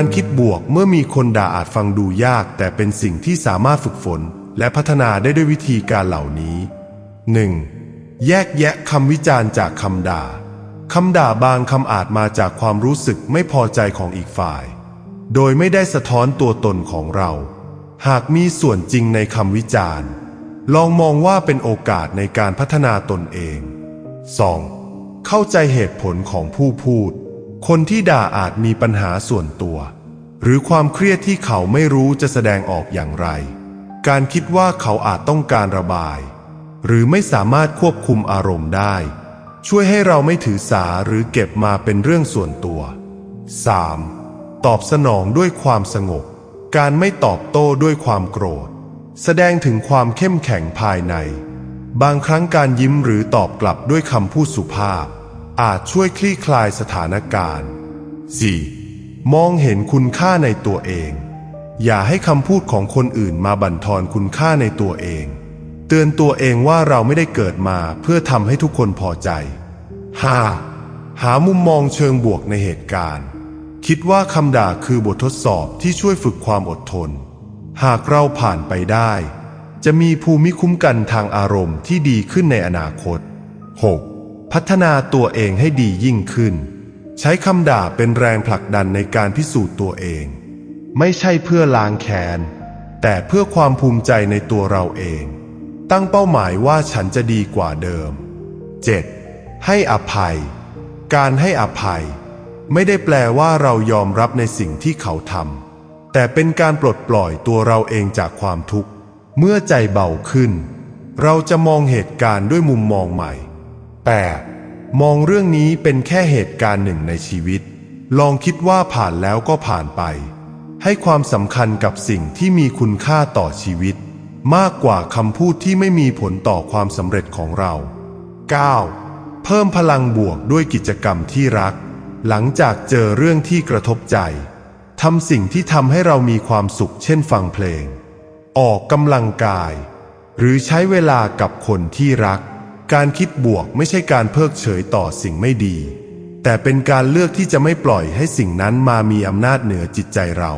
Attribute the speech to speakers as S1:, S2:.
S1: การคิดบวกเมื่อมีคนด่าอาจฟังดูยาก แต่เป็นสิ่งที่สามารถฝึกฝน และพัฒนาได้ด้วยวิธีการเหล่านี้ 1. แยกแยะคำวิจารณ์จากคำด่าคำด่าบางคำอาจมาจากความรู้สึกไม่พอใจของอีกฝ่าย โดยไม่ได้สะท้อนตัวตนของเรา หากมีส่วนจริงในคำวิจารณ์ ลองมองว่าเป็นโอกาสในการพัฒนาตนเอง 2. เข้าใจเหตุผลของผู้พูด คนที่ด่าอาจมีปัญหาส่วนตัว หรือความเครียดที่เขาไม่รู้จะแสดงออกอย่างไร การคิดว่าเขาอาจต้องการระบาย หรือไม่สามารถควบคุมอารมณ์ได้ ช่วยให้เราไม่ถือสาหรือเก็บมาเป็นเรื่องส่วนตัว 3. ตอบสนองด้วยความสงบ การไม่ตอบโต้ด้วยความโกรธ แสดงถึงความเข้มแข็งภายใน บางครั้งการยิ้มหรือตอบกลับด้วยคำพูดสุภาพ อาจช่วยคลี่คลายสถานการณ์ 4. มองเห็นคุณค่าในตัวเอง อย่าให้คำพูดของคนอื่นมาบั่นทอนคุณค่าในตัวเอง เตือนตัวเองว่าเราไม่ได้เกิดมาเพื่อทำให้ทุกคนพอใจ 5. หามุมมองเชิงบวกในเหตุการณ์ คิดว่าคำด่าคือบททดสอบที่ช่วยฝึกความอดทน หากเราผ่านไปได้ จะมีภูมิคุ้มกันทางอารมณ์ที่ดีขึ้นในอนาคต 6. พัฒนาตัวเองให้ดียิ่งขึ้น ใช้คำด่าเป็นแรงผลักดันในการพิสูจน์ตัวเอง ไม่ใช่เพื่อล้างแค้น แต่เพื่อความภูมิใจในตัวเราเอง ตั้งเป้าหมายว่าฉันจะดีกว่าเดิม 7. ให้อภัย การให้อภัย ไม่ได้แปลว่าเรายอมรับในสิ่งที่เขาทำแต่เป็นการปลดปล่อยตัวเราเองจากความทุกข์ เมื่อใจเบาขึ้น เราจะมองเหตุการณ์ด้วยมุมมองใหม่ 8. มองเรื่องนี้เป็นแค่เหตุการณ์หนึ่งในชีวิต ลองคิดว่าผ่านแล้วก็ผ่านไป ให้ความสำคัญกับสิ่งที่มีคุณค่าต่อชีวิต มากกว่าคำพูดที่ไม่มีผลต่อความสำเร็จของเรา 9. เพิ่มพลังบวกด้วยกิจกรรมที่รัก หลังจากเจอเรื่องที่กระทบใจทำสิ่งที่ทำให้เรามีความสุขเช่นฟังเพลง ออกกำลังกาย หรือใช้เวลากับคนที่รัก การคิดบวกไม่ใช่การเพิกเฉยต่อสิ่งไม่ดี แต่เป็นการเลือกที่จะไม่ปล่อยให้สิ่งนั้นมามีอำนาจเหนือจิตใจเรา